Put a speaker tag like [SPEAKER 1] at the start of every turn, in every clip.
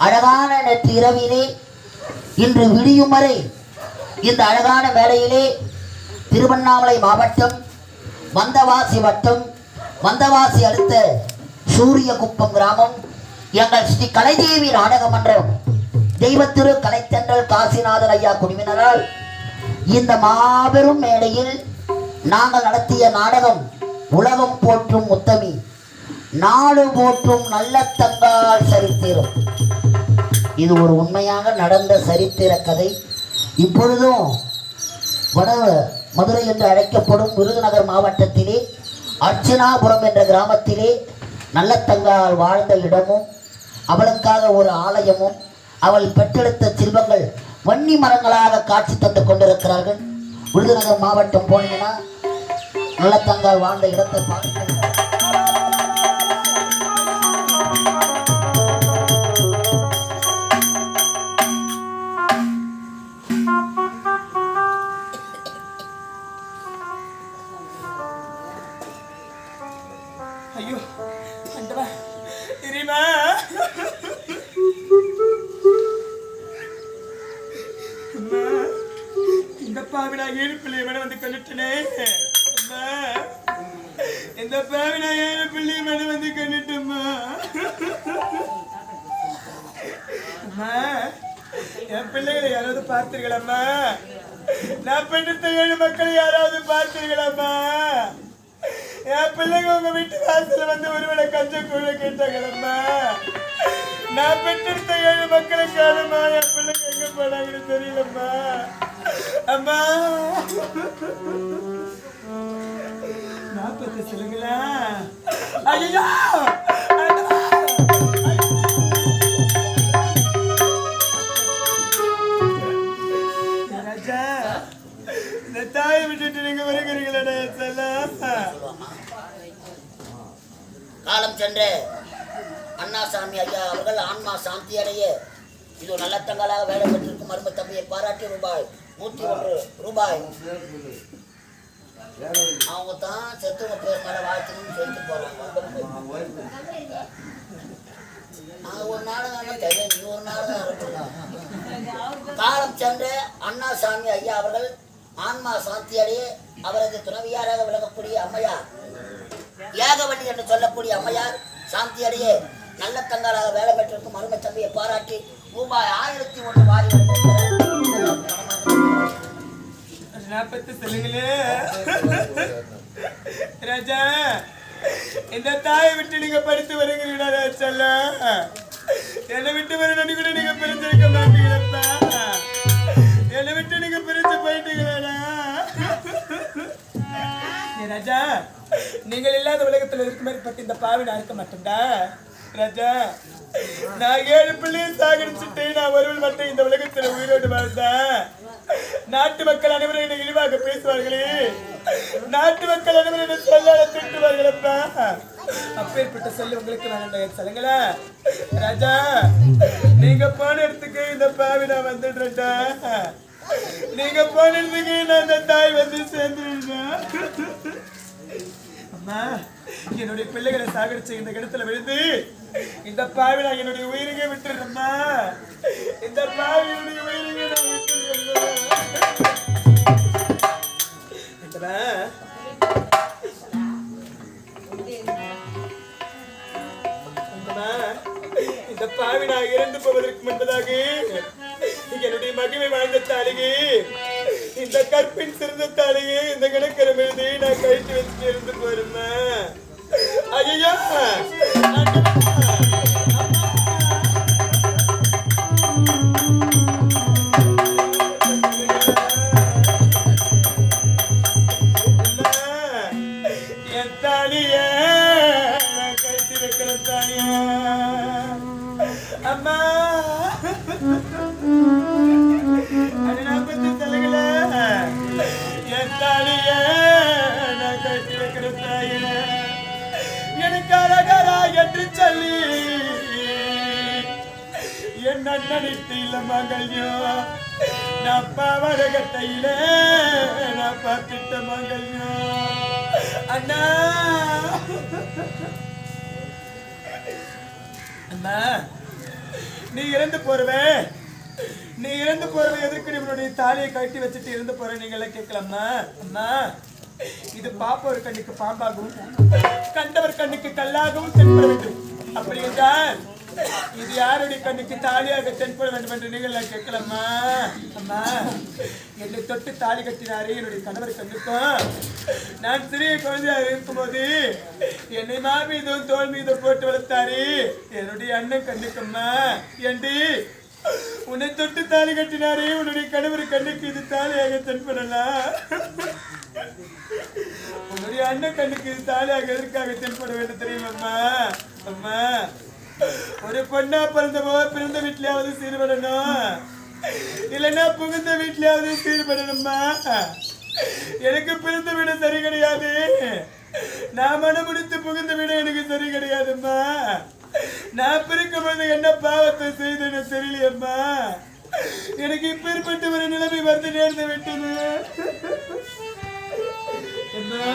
[SPEAKER 1] அழகான நேற்று இரவிலே இன்று விடியும் வரை இந்த அழகான வேளையிலே திருவண்ணாமலை மாவட்டம் வந்தவாசி வட்டம் வந்தவாசி அடுத்த சூரியகுப்பம் கிராமம் எங்கள் ஸ்ரீ கலைதேவி நாடக மன்றம் தெய்வத்திரு கலைத்தன்றல் காசிநாதன் ஐயா குழுவினரால் இந்த மாபெரும் மேடையில் நாங்கள் நடத்திய நாடகம் உலகம் போற்றும் முத்தமி நாடு போற்றும் நல்ல தங்கால் சரித்திரம். இது ஒரு உண்மையாக நடந்த சரித்திர கதை. இப்பொழுதும் வட மதுரை என்று அழைக்கப்படும் விருதுநகர் மாவட்டத்திலே அர்ச்சனாபுரம் என்ற கிராமத்திலே நல்லத்தங்கால் வாழ்ந்த இடமும் அவளுக்காக ஒரு ஆலயமும் அவள் பெற்றெடுத்த செல்வங்கள் வன்னி மரங்களாக காட்சி தந்து கொண்டிருக்கிறார்கள். விருதுநகர் மாவட்டம் போனீங்கன்னா நல்லத்தங்கால் வாழ்ந்த இடத்தை பார்க்க
[SPEAKER 2] பார்த்தீர்களம்மா? நான் பெண்ணுத்த ஏழு மக்களை யாராவது பார்த்தீர்களம்மா? என் பிள்ளைங்க உங்க வீட்டு வாசல வந்து ஒருவேளை கஞ்ச கூட கேட்டாங்களம்மா? நான் பெற்றெடுத்த ஏழு மக்களை காணுமா என் பிள்ளைங்க எங்க போனாங்கன்னு தெரியலம்மா. அம்மா. நாற்பத்தி சொல்லுங்களா ஐயோ விட்டுட்டு
[SPEAKER 1] காலம் சென்று அண்ணாசாமி ஐயா அவர்கள் ஆன்மா சாந்தி அடைய இது நல்ல தங்களாக வேலை பெற்றிருக்கும் மரும தம்பியை பாராட்டி ரூபாய் நூற்றி ஒன்று ரூபாய். அவங்க தான் செத்துவங்க பேர் மேல வாழ்த்துன்னு சொல்லிட்டு போறாங்க. ஒரு நாடகம் தெரியும் நீ ஒரு நாடகம் காலம் சென்று அண்ணாசாமி ஐயா அவர்கள் ஆன்மா சாந்தியடைய அவரது துணவியாராக விளங்கக்கூடிய அம்மையார். ஏகவள்ளி என்று சொல்லக்கூடிய அம்மையார் சாந்தியடைய நல்ல தங்களாக வேலை பெற்றிருக்கும் அருமை தம்பியை பாராட்டி ரூபாய் ஆயிரத்தி ஒன்று வாரி வழங்கியிருக்கிறார்.
[SPEAKER 2] நாற்பத்தி சொல்லுங்களே ராஜா இந்த தாயை விட்டு நீங்க படித்து வருகிறீங்களா செல்ல. என்னை விட்டு வர கூட நீங்க பிரிஞ்சிருக்க மாட்டீங்களப்பா என்னை பிரிச்சு போயிட்டீங்களா ராஜா நீங்கள் இல்லாத உலகத்தில் இருக்க மாதிரி பத்தி இந்த பாவி நான் இருக்க மாட்டேன்டா. ராஜா நான் ஏழு பிள்ளையும் சாகடிச்சுட்டு நான் ஒருவன் மட்டும் இந்த உலகத்தில் உயிரோடு வாழ்ந்தேன் நாட்டு மக்கள் அனைவரும் என்னை இழிவாக பேசுவார்களே. நாட்டு மக்கள் அனைவரும் என்னை சொல்லாத திட்டுவார்களப்பா. அப்பேற்பட்ட சொல்லு உங்களுக்கு நான் சொல்லுங்களா ராஜா நீங்க போன இடத்துக்கு இந்த பாவி நான் வந்துடுறேன்டா. நீங்க போனதுக்கு நான் அந்த தாய் வந்து சேர்ந்துருந்தேன். அம்மா என்னுடைய பிள்ளைகளை சாகடிச்ச இந்த கிடத்துல விழுந்து இந்த பாவி நான் என்னுடைய உயிரிகை விட்டுறேம்மா இந்த பாவி என்னுடைய உயிரிகை நான் விட்டுருந்தேன் அம்மா, இந்த பாவி நான் இறந்து போவதற்கு முன்பதாக என்னுடைய மகிமை வாழ்ந்த தாலிகை. இந்த கற்பின் சிறந்த தாலிகை இந்த கிணக்கரை மீது நான் கழித்து வச்சுட்டு அண்ணா நீ இறந்து போறவே? நீ இறந்து போறவே எதற்கு நம்மளுடைய தாலியை கட்டி வச்சுட்டு இறந்து போற? நீங்க எல்லாம் கேட்கலாமா இது பாப்பவர் கண்ணுக்கு பாம்பாகவும் கண்டவர் கண்ணுக்கு கல்லாகவும் தென்பட வேண்டும். அப்படி என்றால் இது யாருடைய கண்ணுக்கு தாலியாக தென்பட வேண்டும் என்று நீங்கள் நான் கேட்கலாமா அம்மா என்னை தொட்டு தாலி கட்டினாரே என்னுடைய கணவர் கண்ணுக்கும் நான் சிறிய குழந்தையாக இருக்கும்போது என்னை மா மீதும் தோல் மீதும் போட்டு வளர்த்தாரு. என்னுடைய அண்ணன் கண்ணுக்கம்மா. ஏண்டி? உன்னை தொட்டு தாலி கட்டினாரே உன்னுடைய கணவர் கண்ணுக்கு இது தாலியாக தென்படலாம் உன்னுடைய அண்ணன் கண்ணுக்கு இது தாலியாக எதற்காக தென்பட வேண்டும் தெரியுமாம்மா? அம்மா ஒரு பொண்ணா பிறந்தவோ பிறந்த வீட்லயாவது சீர்படணும்? இல்லைன்னா புகுந்த வீட்லயாவது சீர்படணுமா? எனக்கு பிறந்த வீடு சரி கிடையாது. நான் மனம் முடித்து புகுந்த வீடு எனக்கு சரி கிடையாதும்மா. நான் பிறக்கும் போது என்ன பாவத்தை செய்தேன்னு தெரியலையம்மா. எனக்கு இப்பேற்பட்ட ஒரு நிலைமை வந்து நேர்ந்து விட்டது. அம்மா,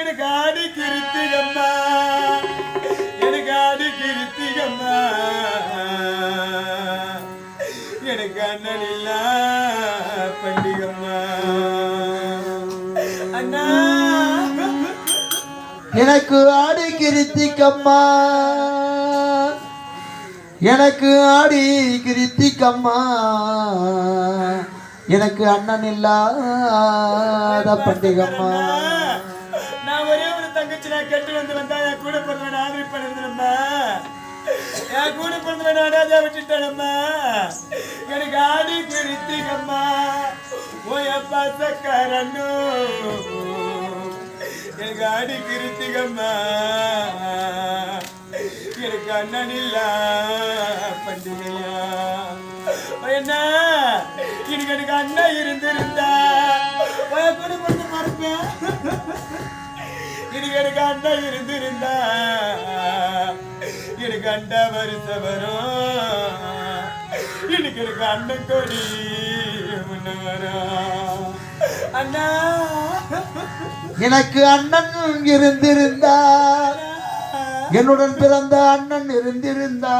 [SPEAKER 2] எனக்கு ஆடி கிருத்திகம்மா எனக்கு ஆடி கிருத்திகம்மா. எனக்கு அண்ணன் இல்ல பண்டிகம்மா. அண்ணா.
[SPEAKER 3] எனக்கு ஆடி கிருத்திக்கம்மா எனக்கு ஆடி கிருத்திக்கம்மா எனக்கு அண்ணன் இல்லாத பண்டிகம்மா.
[SPEAKER 2] கூட பிறந்தவன் அனாதா விட்டுட்டேனம்மா எனக்கு ஆடி கிருத்திகம்மா ஓ எப்பா எனக்கு ஆடி கிருத்திகம்மா எனக்கு அண்ணன் இல்ல பண்டிகையா என்ன? எனக்கு எனக்கு அண்ணன் இருந்திருந்தா. உன் கூட பிறந்து மறப்பேன் எனக்கு எனக்கு அண்ணன் இருந்திருந்தா. இன்னைக்கு கண்ட வருஷம் வரும் கண்ண கொடி முன்ன வரும் அண்ணா.
[SPEAKER 3] எனக்கு அண்ணன் இருந்திருந்தா என்னுடன் பிறந்த அண்ணன் இருந்திருந்தா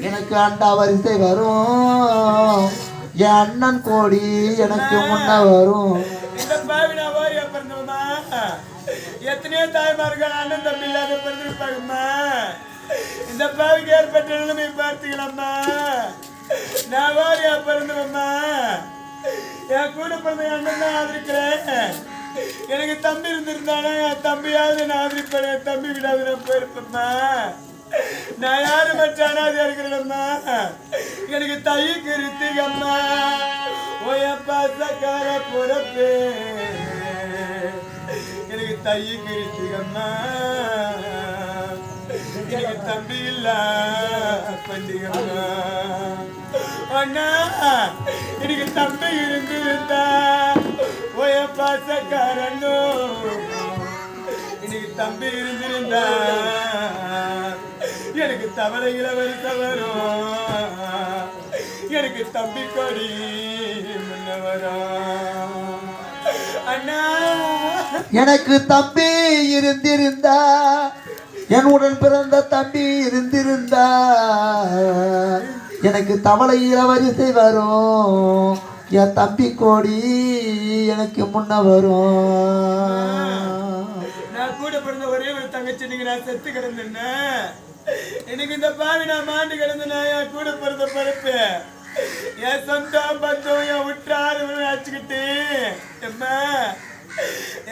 [SPEAKER 3] எனக்கு அண்டா வரிசை வரும். என் அண்ணன் கோடி எனக்கு முன்ன வரும்
[SPEAKER 2] இந்த பாவி நான் வாரியா பிறந்தவமா எத்தனையோ தாய்மார்கள் அண்ணன் தம்பி இல்லாத பிறந்திருப்பாங்கம்மா இந்த பாவிக்கு ஏற்பட்ட நிலைமை பார்த்தீங்களம்மா நான் வாரியா பிறந்தவம்மா என் கூட பிறந்த அண்ணன் தான் ஆதரிக்கிறேன். எனக்கு தம்பி இருந்திருந்தானா என் தம்பியாவது நான் ஆதரிப்பேன் என் தம்பி விடாது நான் போயிருப்பேம்மா. நான் யாரு மற்ற அனாதையா இருக்கிறேன்மா எனக்கு தை கிருத்திகம்மா ஓயப்பா பாசக்கார பொறப்பே. எனக்கு தை கிருத்திகம்மா எனக்கு தம்பி இல்ல பண்டிகம்மா. அண்ணா எனக்கு தம்பி இருந்திருந்தா ஓயப்பா பாசக்காரனோ. எனக்கு தம்பி இருந்திருந்தா. எனக்கு தவளை இளவர் வரும் எனக்கு தம்பி கொடி முன்ன
[SPEAKER 3] எனக்கு தம்பி இருந்திருந்தா என்னுடன் பிறந்த தம்பி இருந்திருந்தா எனக்கு தவளை இளவரிசை வரும். என் தம்பி கோடி எனக்கு முன்ன வரும்.
[SPEAKER 2] நான் கூட பிறந்த ஒரே ஒரு தங்கச்சி நீங்க நான் செத்து கிடந்தேன்னு எனக்கு இந்த பாவி நான் மாண்டு கிடந்தேன் என் கூட பிறந்த பருப்பு என் சொந்த பந்தம் என் உற்றார் அச்சுக்கிட்டு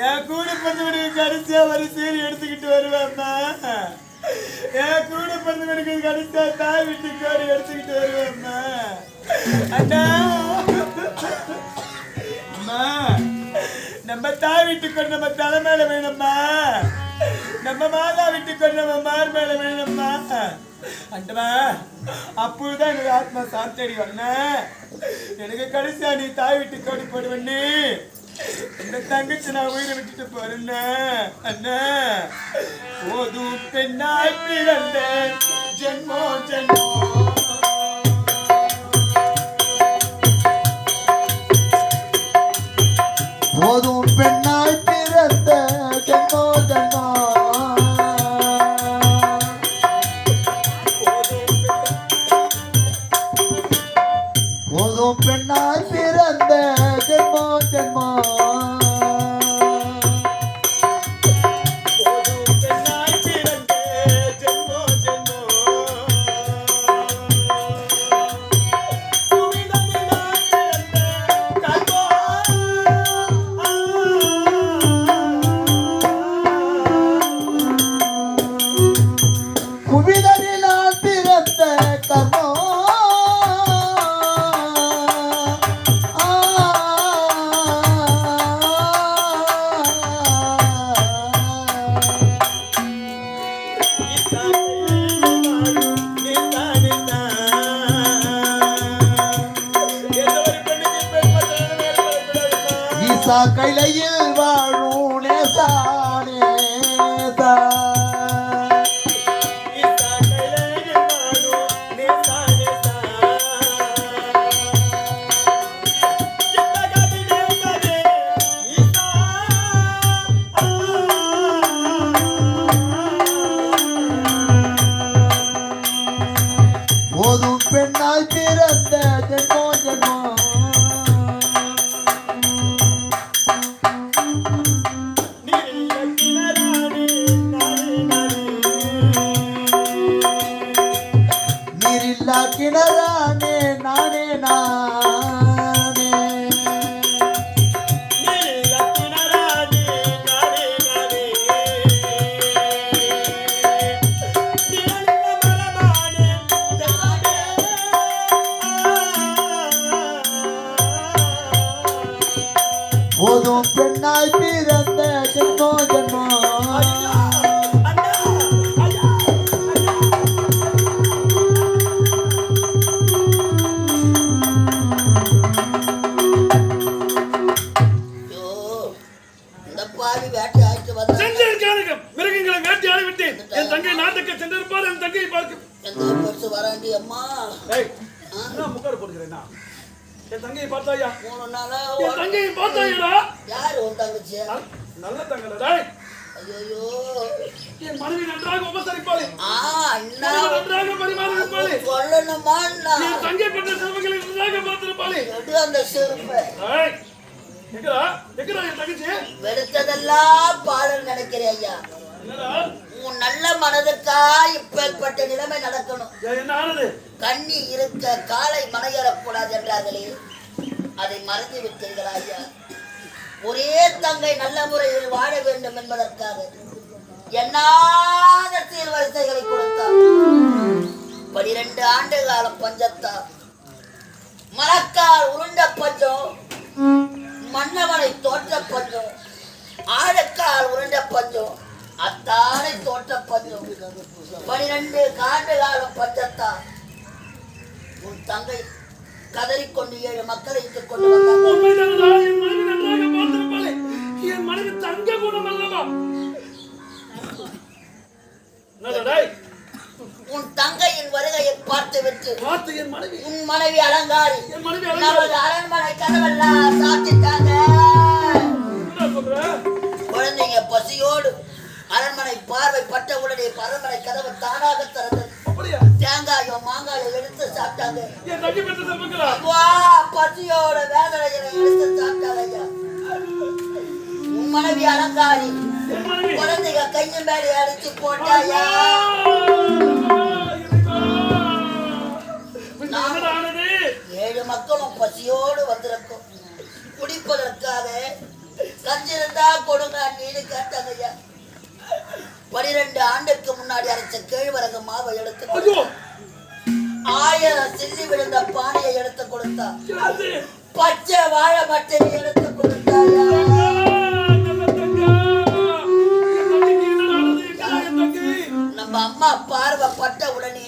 [SPEAKER 2] என் கூட பிறந்தவனுக்கு கடைசியா வரிசையில் எடுத்துக்கிட்டு வருவேம்மா என் கூட பிறந்தவனுக்கு கடைசியா தாய் வீட்டுக்கு கோரி எடுத்துக்கிட்டு வருவேம்மா அண்ணா. அம்மா நம்ம தாய் வீட்டுக்கு நம்ம தலை மேல வேணும்மா நம்ம மாதா வீட்டுக்கு நம்ம மார் மேல வேணும்மா அண்டவா அப்போதான் எனக்கு ஆத்மா சாத்தடி வண்ண எனக்கு கடைசியா நீ தாய் விட்டு கோடி போடுவண்ணு இந்த தங்கச்சி நான் உயிரை விட்டுட்டு போறேன்ன. அண்ணா போதும் பெண்ணாய் பிறந்த ஜென்மோ ஜென்மோ.
[SPEAKER 3] போதும் பெண்ணாய் saca y la. நீரில்லா கிணறானே நானே நான்.
[SPEAKER 4] என் தங்கையை பார்த்தாயா?
[SPEAKER 1] மூணு நாளா
[SPEAKER 4] என் தங்கையை பார்த்தாயடா.
[SPEAKER 1] யாரு உன் தங்கச்சி?
[SPEAKER 4] நல்- நல்ல தங்கடா
[SPEAKER 1] ஐயோ
[SPEAKER 4] என் மனைவி நன்றாக உபசரிப்பாளே.
[SPEAKER 1] ஆ அண்ணா.
[SPEAKER 4] நன்றாக பரிமாறியிருப்பாளே.
[SPEAKER 1] சொல்லணுமா அண்ணா?
[SPEAKER 4] என் தங்கை பெற்ற செல்வங்களை நன்றாக பார்த்திருப்பாளே.
[SPEAKER 1] எடு அந்த செருப்பை
[SPEAKER 4] எங்கடா எங்கடா என் தங்கச்சி.
[SPEAKER 1] வெளுத்ததெல்லாம் பாடல் நினைக்கிறேன் ஐயா.
[SPEAKER 4] என்னடா?
[SPEAKER 1] உன் நல்ல மனதுக்கா இப்பேற்பட்ட நிலைமை நடக்கணும்.
[SPEAKER 4] என்ன ஆனது?
[SPEAKER 1] கண்ணி இருக்க காலை மனையறக்கூடாது என்றார்களே. அதை மறந்து விட்டீர்களா ஐயா ஒரே தங்கை நல்ல முறையில் வாழ வேண்டும் என்பதற்காக எண்ணாத சீர்வரிசைகளை கொடுத்தார். பனிரெண்டு ஆண்டு காலம் பஞ்சத்தார் மரக்கால் உருண்ட பஞ்சம் மன்னவனை தோற்ற பஞ்சம் ஆழக்கால் உருண்ட பஞ்சம் அத்தானை தோற்ற பஞ்சம் பனிரெண்டு காண்டு காலம் பஞ்சத்தார் தங்கை கதறிக்கொண்டு ஏழு மக்களை இட்டுக் கொண்டு வந்தார்
[SPEAKER 4] உண்மைதானடா என் மனைவி நன்றாக பார்த்திருப்பாளே என் மனைவி தங்க குணம் அல்லவா? என்னடா டேய்?
[SPEAKER 1] உன் தங்கையின் வருகையை பார்த்துவிட்டு
[SPEAKER 4] பார்த்து என் மனைவி.
[SPEAKER 1] உன் மனைவி அலங்காரி
[SPEAKER 4] என் மனைவி
[SPEAKER 1] நமது அரண்மனை கதவெல்லாம் சாத்திட்டாங்க. குழந்தைங்க பசியோடு அரண்மனை பார்வை பட்ட உடனே அரண்மனை கதவு தானாக திறந்தது. தேங்காயோ மாங்காயோ எடுத்து சாப்பிட்டாங்க. வா பசியோட வேதனைகளை எடுத்து சாப்பிட்டாங்க ஐயா. உன் மனைவி அலங்காரி. குழந்தைங்க கையும் மேலே அடிச்சு போட்டாயா ஏழு மக்களும் பசியோடு வந்திருக்கும். குடிப்பதற்காக கஞ்சிருந்தா கொடுங்க நீடு கேட்டாங்க ஐயா. பனிரெண்டு ஆண்டுக்கு முன்னாடி அரைச்ச கேழ்வரகு மாவை எடுத்து ஆயிரம் சில்லி விழுந்த பானையை எடுத்து கொடுத்தா? பச்சை வாழை மட்டையை எடுத்து கொடுத்தாயா? நம்ம அம்மா பார்வை பட்ட உடனே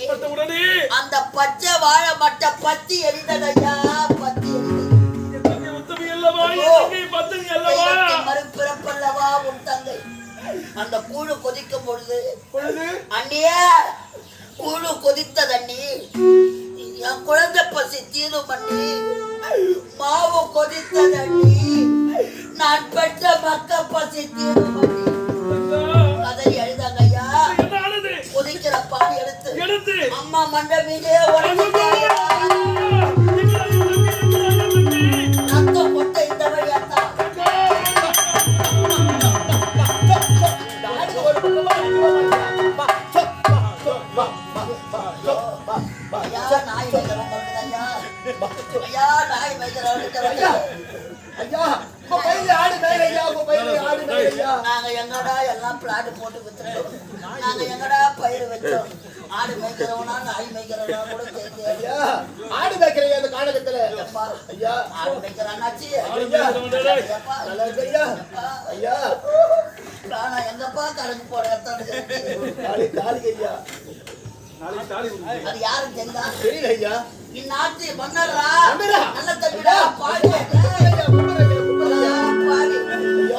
[SPEAKER 1] அந்த பச்சை வாழை மட்டை பத்தி எரிந்ததையா அந்த கூழு கொதிக்கும் பொழுது அண்ணியே கூழு கொதித்தது அண்ணி என் குழந்தை பசி தீரும் அண்ணி. மாவு கொதித்தது அண்ணி நான் பெற்ற மக்க பசி தீரும் அண்ணி. கதறி எழுதாங்க ஐயா. கொதிக்கிற பால் எடுத்து அம்மா மண்டை மீதே ஐயா நாய் வைக்கிறவங்களுக்கு ஐயா ஐயா
[SPEAKER 5] உங்க பையில ஆடு மேல ஐயா உங்க பையில ஆடு மேல ஐயா
[SPEAKER 1] நாங்க எங்கடா எல்லாம் பிளாட் போட்டு வித்துறோம் நாங்க எங்கடா பயிர் வச்சோம் ஆடு மேய்க்கிறவனா நாய் மேய்க்கிறவனா கூட தெரியாது
[SPEAKER 5] ஐயா ஆடு மேய்க்கிறையா அந்த காணகத்துல
[SPEAKER 1] எப்பா,
[SPEAKER 5] ஐயா
[SPEAKER 1] ஆடு மேய்க்கிறானாச்சு
[SPEAKER 5] ஐயா
[SPEAKER 1] எப்பா,
[SPEAKER 5] நல்லா இருக்கு ஐயா ஐயா
[SPEAKER 1] நான் எங்கப்பா கணக்கு போட எடுத்தான்னு
[SPEAKER 5] தாலி தாலி ஐயா
[SPEAKER 1] அது யாரும் தெரிந்தா
[SPEAKER 5] தெரியல ஐயா.
[SPEAKER 1] இந்நாட்டு மன்னரா? நல்ல தம்பிடா பாடி.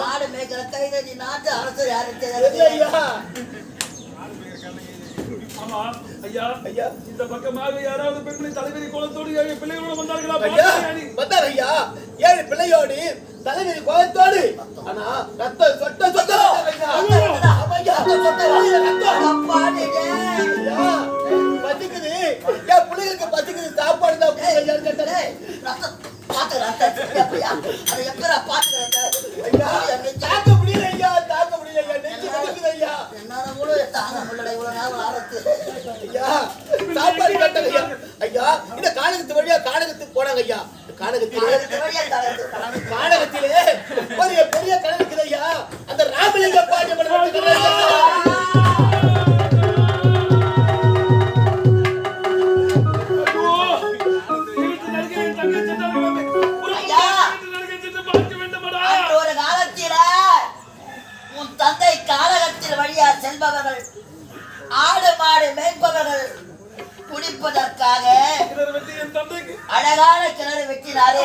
[SPEAKER 1] ஆடு மேய்க்கிற நாட்டு யாரும் தெரியாது
[SPEAKER 5] ஐயா.
[SPEAKER 4] ஆமா ஐயா.
[SPEAKER 5] ஐயா.
[SPEAKER 4] இந்த பக்கமாக யாராவது பெண்களை தலைவரி கோலத்தோடு பிள்ளைகளோடு வந்தார்களா?
[SPEAKER 5] வந்தார் ஐயா. ஏழு பிள்ளையோடு தலைவிரி கோலத்தோடு ஆனா ரத்தம் சொட்ட சொட்ட ரத்தம். பசிக்குது. என் பிள்ளைகளுக்கு பசிக்குது? சாப்பாடு தான் கேட்டேன் ஐயா தாக்க முடியல ஐயா தாக்க முடியல ஐயா நெஞ்சு ஐயா ஐயா சாப்பாடு ஐயா. இந்த கானகத்து வழியா கானகத்துக்கு போனாங்க ஐயா. கானகத்திலே கானகத்திலே ஒரு பெரிய கணக்கு ஐயா. அந்த ராமலிங்க பாண்டிய
[SPEAKER 1] ஆடு மாடு மேய்ப்பவர்கள் குடிப்பதற்காக அழகான கிணறு வெட்டினாரே.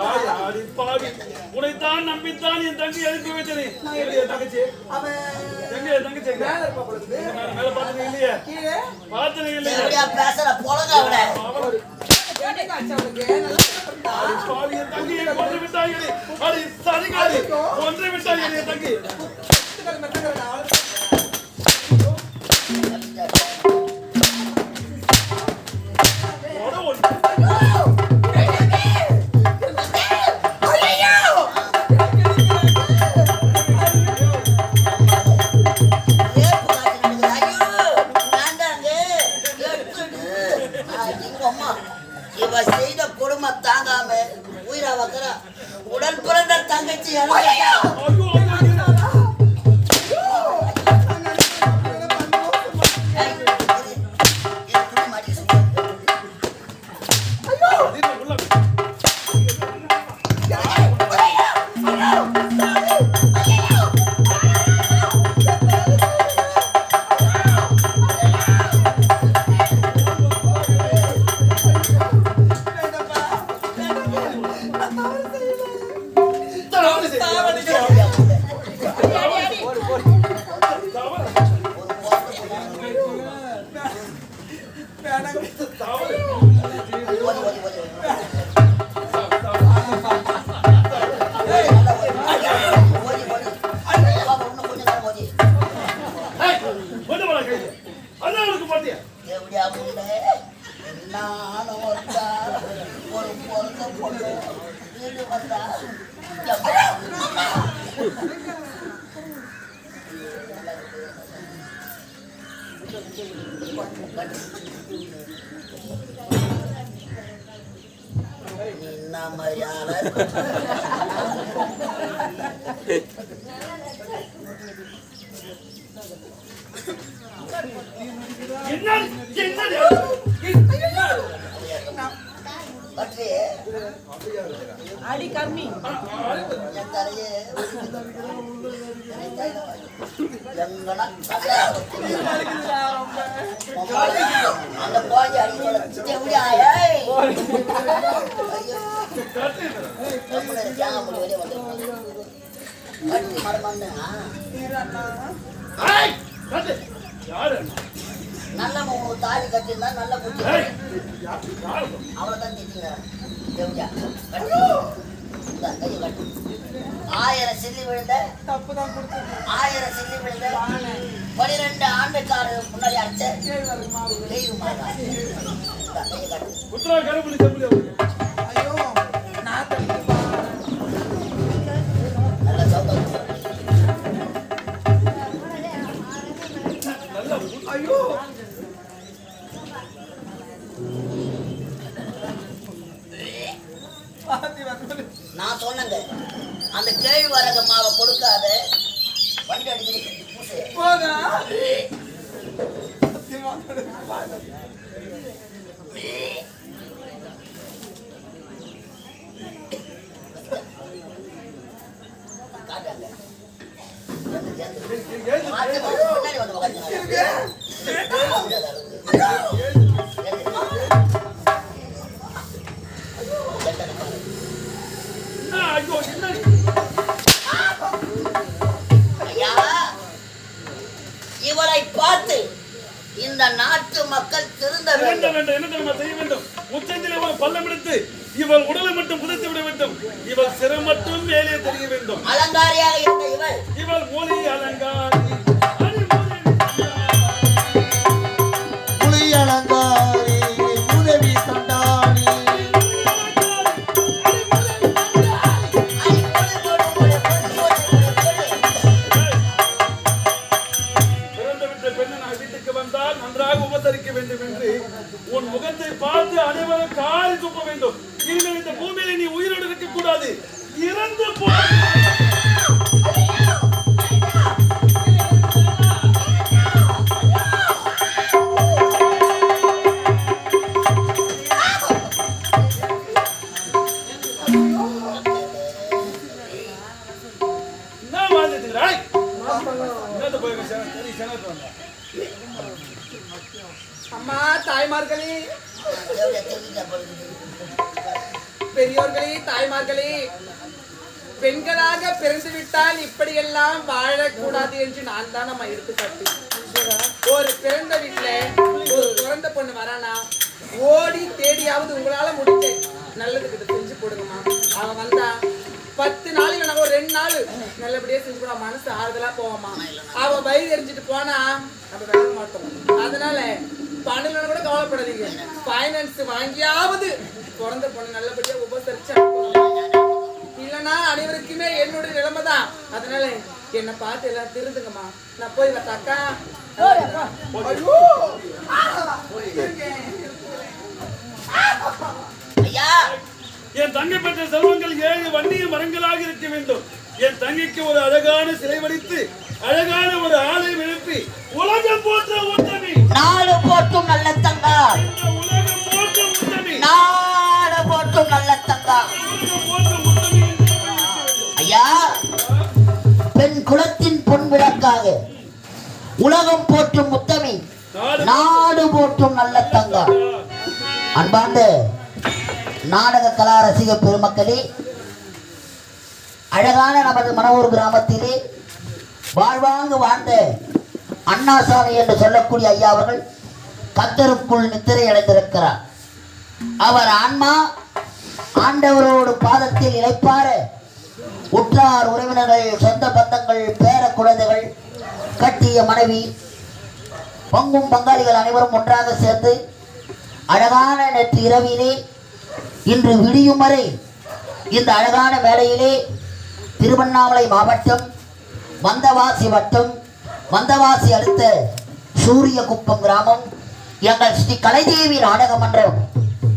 [SPEAKER 4] ஆய், ஆடி பாவி. உன்னைத்தான் நம்பித்தான் என் தங்கி எழுப்பி வைத்தது எங்க என் தங்கச்சி எங்க என் தங்கச்சி எங்க? நான் மேல பார்த்தது இல்லையே பார்த்தது இல்லையே
[SPEAKER 1] எப்படியா பேசுற பொழங்க அவனை
[SPEAKER 4] ஆடி பாவி, என் ஒன்று.
[SPEAKER 1] பிறந்த தங்கச்சி இறந்துட்டா.
[SPEAKER 4] ஐயோ, ஐயோ, ஐயோ.
[SPEAKER 1] ஏய்,
[SPEAKER 4] கொண்டு போடா அதான் அவனுக்கு
[SPEAKER 1] எப்படியா நானும் ஒரு பொண்ணு வீடு வந்தா என்ன மாதிரி ஆளா இருக்கு?
[SPEAKER 4] என்ன என்னது
[SPEAKER 1] பற்றி
[SPEAKER 6] அடி கம்மி
[SPEAKER 1] என் தலையே எங்கனா கதை. அந்த போய் அடிக்கல எப்படியா ஏய் ஐயோ நம்மள தியாகம் பண்ணி வெளியே வந்துருக்கோம் கட்டி மரமண்ணு
[SPEAKER 4] ஏய், கட்டு. யாரு
[SPEAKER 1] நல்ல தாலி கட்டியிருந்தா நல்ல
[SPEAKER 4] யா- யாரு
[SPEAKER 1] அவ்வளவுதான் திட்டுங்கிறான் எப்படியா கட்டி இந்தா, கையை கட்டு ஆயிரம் சில்லி விழுந்த ஆயிரம் சில்லி விழுந்த பனிரெண்டு ஆண்டுக்காரர் முன்னாடி
[SPEAKER 6] மாவு
[SPEAKER 1] தெய்வ மாதா கையை கட்டு.
[SPEAKER 6] ஐயோ நான்
[SPEAKER 1] நான் சொன்னேங்க அந்த கேழ்வரகு மாவை கொடுக்காத வண்டி பூசு
[SPEAKER 6] போதா
[SPEAKER 1] காட்டாங்க இந்த நாட்டு மக்கள் திருந்த வேண்டும்.
[SPEAKER 4] என்ன தெரியுமா செய்ய வேண்டும்? உச்சத்திலே ஒரு பள்ளம் எடுத்து இவள் உடலை மட்டும் புதைத்து விட வேண்டும். இவள் சிறு மட்டும் மேலே தெரிய வேண்டும்.
[SPEAKER 1] அலங்காரியாக இருந்த இவள்
[SPEAKER 6] அம்மா தாய்மார்களே. பெரியோர்களே தாய்மார்களே பெண்களாக பிறந்து விட்டால் இப்படியெல்லாம் வாழக்கூடாது என்று நான் தான் நம்ம எடுத்துக்காட்டு. ஒரு பிறந்த வீட்டுல ஒரு பிறந்த பொண்ணு வரானா ஓடி தேடியாவது உங்களால முடிஞ்ச நல்லது கிட்ட செஞ்சு போடுங்கம்மா. அவன் வந்தா பத்து நாள் இல்லைனா ஒரு ரெண்டு நாள் நல்லபடியா செஞ்சு போட மனசு ஆறுதலா போவாமா? அவன் வயிறு எரிஞ்சிட்டு போனா நம்ம விளங்க மாட்டோம். அதனால பணம் கூட கவலைப்படாதீங்க. ஃபைனான்ஸ் வாங்கியாவது பிறந்த பொண்ணு நல்லபடியா உபசரிச்சு. இல்லைன்னா அனைவருக்குமே என்னுடைய நிலைமை தான். அதனால என்னை பார்த்து எல்லாம் திருந்துங்கம்மா. நான் போய் ஐயோ!
[SPEAKER 1] ஐயா
[SPEAKER 4] என் தங்கை பெற்ற செல்வங்கள் ஏழு வன்னிய மரங்களாக இருக்க வேண்டும். என் தங்கைக்கு ஒரு அழகான சிலை வடித்து அழகான ஒரு ஆலயம் எழுப்பி உலகம் போற்ற உத்தமி.
[SPEAKER 1] நாடு போட்டும் நல்ல தங்கா.
[SPEAKER 4] உலகம் போற்ற உத்தமி
[SPEAKER 1] நாடு போட்டும் நல்ல தங்கா. ஐயா பெண் குலத்தின் பொன் விளக்காக உலகம் போற்றும் முத்தமி
[SPEAKER 4] நாடு
[SPEAKER 1] போற்றும் நல்ல தங்கா. அன்பார்ந்த நாடக கலா ரசிக பெருமக்களே அழகான நமது மனவூர் கிராமத்திலே வாழ்வாங்கு வாழ்ந்த அண்ணாசாமி என்று சொல்லக்கூடிய ஐயா அவர்கள் கத்தருக்குள் நித்திரை அடைந்திருக்கிறார். அவர் ஆன்மா ஆண்டவரோடு பாதத்தில் இழைப்பார உற்றார் உறவினர்கள் சொந்த பந்தங்கள் பேர குழந்தைகள் கட்டிய மனைவி பங்கும் பங்காளிகள் அனைவரும் ஒன்றாக சேர்ந்து அழகான நேற்று இரவிலே இன்று விடியும் வரை இந்த அழகான வேளையிலே திருவண்ணாமலை மாவட்டம் வந்தவாசி வட்டம் வந்தவாசி அடுத்த சூரியகுப்பம் கிராமம் எங்கள் ஸ்ரீ கலைதேவி நாடக மன்றம்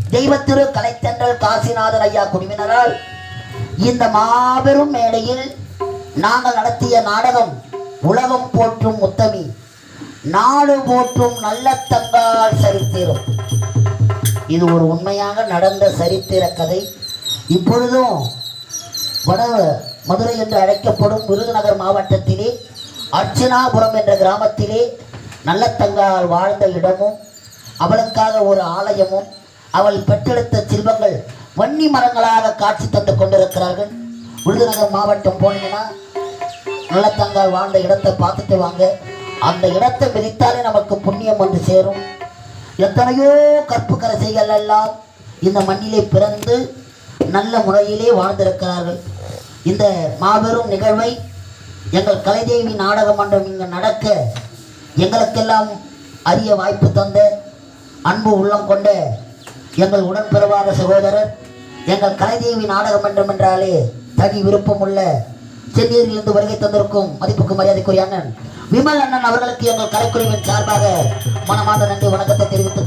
[SPEAKER 1] தெய்வத்திரு கலைத்தன்றல் காசிநாதன் ஐயா குழுவினரால் இந்த மாபெரும் மேடையில் நாங்கள் நடத்திய நாடகம் உலகம் போற்றும் முத்தமி நாடு போற்றும் நல்ல தங்கால் சரித்திரம். இது ஒரு உண்மையாக நடந்த சரித்திர கதை. இப்பொழுதும் வட மதுரை என்று அழைக்கப்படும் விருதுநகர் மாவட்டத்திலே அர்ச்சனாபுரம் என்ற கிராமத்திலே நல்லத்தங்கால் வாழ்ந்த இடமும் அவளுக்காக ஒரு ஆலயமும் அவள் பெற்றெடுத்த செல்வங்கள் வன்னி மரங்களாக காட்சி தந்து கொண்டிருக்கிறார்கள். விருதுநகர் மாவட்டம் போனீங்கன்னா நல்லத்தங்கால் வாழ்ந்த இடத்தை பார்த்துட்டு வாங்க. அந்த இடத்தை மிதித்தாலே நமக்கு புண்ணியம் வந்து சேரும். எத்தனையோ கற்பு கரசைகள் எல்லாம் இந்த மண்ணிலே பிறந்து நல்ல முறையிலே வாழ்ந்திருக்கிறார்கள். இந்த மாபெரும் நிகழ்வை எங்கள் கலைதேவி நாடக மன்றம் இங்கு நடக்க எங்களுக்கெல்லாம் அரிய வாய்ப்பு தந்த அன்பு உள்ளம் கொண்ட எங்கள் உடன்பிறவாத சகோதரர் எங்கள் கலைதேவி நாடக மன்றம் என்றாலே தனி விருப்பமுள்ள சென்னையிலிருந்து வருகை தந்திருக்கும் மதிப்புக்கு மரியாதைக்குரிய அண்ணன் விமல் அண்ணன் அவர்களுக்கு எங்கள் கலைக்குழுவின் சார்பாக மனமார்ந்த நன்றி வணக்கத்தை தெரிவித்துக்